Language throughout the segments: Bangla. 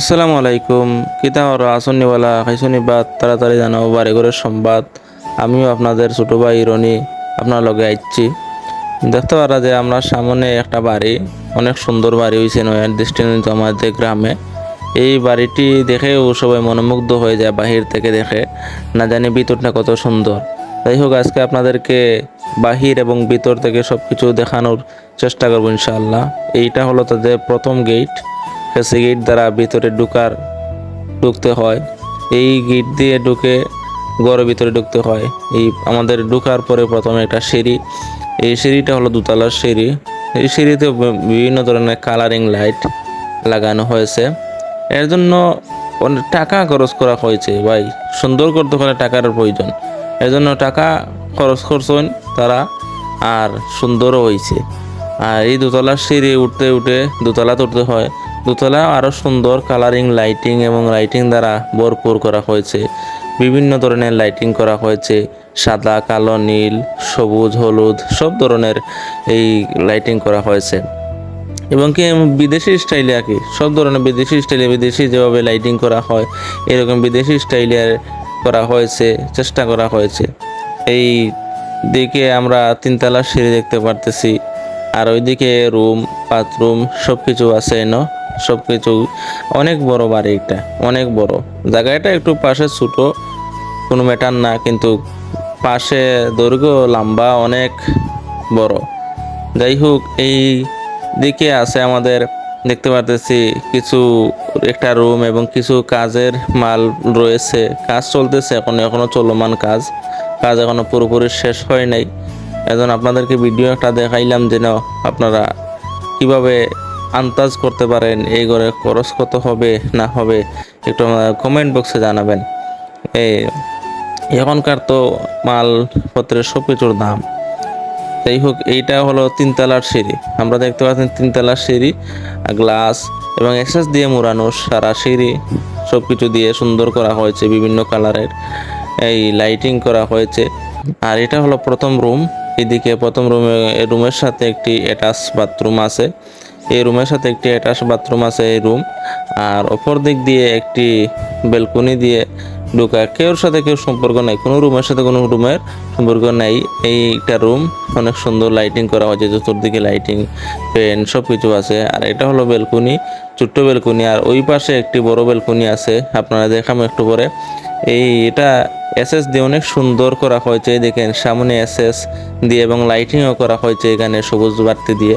আসসালামু আলাইকুম। কিতা ওর আসনিওয়ালা খাইছনি বাদ তাড়াতাড়ি জানাও, বাড়ি ঘরের সংবাদ। আমিও আপনাদের ছোটো ভাই রনি আপনার লগে আইছি দেখতে পারা যে আমরা সামনে একটা বাড়ি, অনেক সুন্দর বাড়ি হয়েছে নয়ার দৃষ্টিনিত আমাদের গ্রামে। এই বাড়িটি দেখেও সবাই মনোমুগ্ধ হয়ে যায়, বাহির থেকে দেখে। না জানি ভিতরটা কত সুন্দর। যাই হোক, আজকে আপনাদেরকে বাহির এবং ভিতর থেকে সব কিছু দেখানোর চেষ্টা করব ইনশাআল্লাহ। এইটা হলো তাদের প্রথম গেট ফেসি গেট দ্বারা ভিতরে ঢুকার, ঢুকতে হয়। এই গেট দিয়ে ঢুকে ঘরের ভিতরে ঢুকতে হয়। এই আমাদের ঢুকার পরে প্রথমে একটা সিঁড়ি। এই সিঁড়িটা হলো দুতলার সিঁড়ি। এই সিঁড়িতে বিভিন্ন ধরনের কালারিং লাইট লাগানো হয়েছে। এর জন্য অনেক টাকা খরচ করা হয়েছে ভাই। সুন্দর করতে হলে টাকার প্রয়োজন। এর জন্য টাকা খরচ করছেন তারা আর সুন্দরও হয়েছে। আর এই দোতলার সিঁড়ি উঠতে উঠে দোতলাতে উঠতে হয়। দোতলা আরও সুন্দর কালারিং লাইটিং এবং লাইটিং দ্বারা ভরপুর করা হয়েছে। বিভিন্ন ধরনের লাইটিং করা হয়েছে। সাদা, কালো, নীল, সবুজ, হলুদ, সব ধরনের এই লাইটিং করা হয়েছে। এবং কি বিদেশি স্টাইলে আর কি? সব ধরনের বিদেশি স্টাইলে বিদেশি যেভাবে লাইটিং করা হয়, এরকম বিদেশি স্টাইলে করা হয়েছে, চেষ্টা করা হয়েছে। এই দিকে আমরা তিনতলা সিঁড়ি দেখতে পারতেছি। আর ওইদিকে রুম বাথরুম সব কিছু আছে ন সব কিছু অনেক বড় বাড়ি এটা, অনেক বড়। জায়গাটা একটু পাশে ছোট, কোনো ম্যাটার না, কিন্তু পাশে দৈর্ঘ্য লম্বা, অনেক বড়। যাই হোক, এই দিকে আছে আমাদের, দেখতে পারতেছি কিছু একটা রুম এবং কিছু কাজের মাল রয়েছে। কাজ চলতেছে, এখন এখনও চলমান কাজ। কাজ এখনও পুরোপুরি শেষ হয় নাই। এখন আপনাদেরকে ভিডিও একটা দেখাইলাম যেন আপনারা কীভাবে আন্দাজ করতে পারেন এই ঘরে খরচ কত হবে, না হবে, একটু কমেন্ট বক্সে জানাবেন। এই এখনকার তো মালপত্রের সব কিছুর দাম। যাই হোক, এইটা হলো তিনতলার সিঁড়ি। আমরা দেখতে পাচ্ছেন তিনতলার সিঁড়ি গ্লাস এবং এক্সেস দিয়ে মোড়ানো সারা সিঁড়ি। সব কিছু দিয়ে সুন্দর করা হয়েছে বিভিন্ন কালারের। এই লাইটিং করা হয়েছে। আর এটা হলো প্রথম রুম এদিকে প্রথম রুমে রুমের সাথে একটি অ্যাটাচ বাথরুম আছে। এই রুমের সাথে একটি অ্যাটাচ বাথরুম আছে এই রুম। আর অপর দিক দিয়ে একটি ব্যালকনি দিয়ে ঢুকা কেউর সাথে কেউ সম্পর্ক নাই, কোনো রুমের সাথে কোনো রুমের সম্পর্ক নাই। এইটা রুম, অনেক সুন্দর লাইটিং করা হয়েছে, চতুর্দিকে লাইটিং, ফ্যান সব কিছু আছে। আর এটা হলো বেলকনি, ছোট্ট বেলকনি, আর ওই পাশে একটি বড় বেলকনি আছে। আপনারা দেখাবো একটু পরে। এই এটা এসএস দিয়ে অনেক সুন্দর করা হয়েছে দেখেন, সামনে এসএস দিয়ে এবং লাইটিংও করা হয়েছে এখানে সবুজ বাড়তি দিয়ে।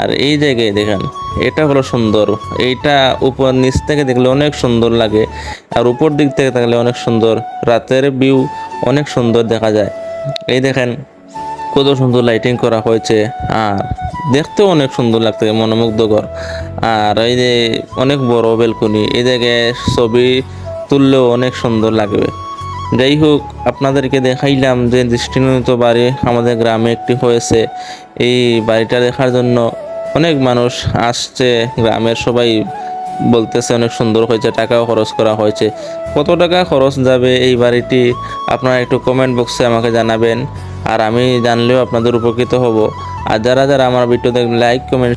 আর এই জায়গায় দেখেন, এটা হলো সুন্দর। এইটা উপর নিচ থেকে দেখলে অনেক সুন্দর লাগে, আর উপর দিক থেকে থাকলে অনেক সুন্দর। রাতের ভিউ অনেক সুন্দর দেখা যায়। এই দেখেন, কত সুন্দর লাইটিং করা হয়েছে, আর দেখতেও অনেক সুন্দর লাগতে মনোমুগ্ধকর। আর এই যে অনেক বড় বেলকনি এই জায়গায় ছবি তুললেও অনেক সুন্দর লাগবে। যাই হোক আপনাদেরকে দেখাইলাম যে দৃষ্টিনত বাড়ি আমাদের গ্রামে একটি হয়েছে। এই বাড়িটা দেখার জন্য অনেক মানুষ আসছে, গ্রামের সবাই বলতেছে অনেক সুন্দর হয়েছে, টাকাও খরচ করা হয়েছে। কত টাকা খরচ যাবে এই বাড়িটি, আপনারা একটু কমেন্ট বক্সে আমাকে জানাবেন। আর আমি জানলেও আপনাদের উপকৃত হব। আর যারা যারা আমার ভিডিও দেখবেন লাইক কমেন্ট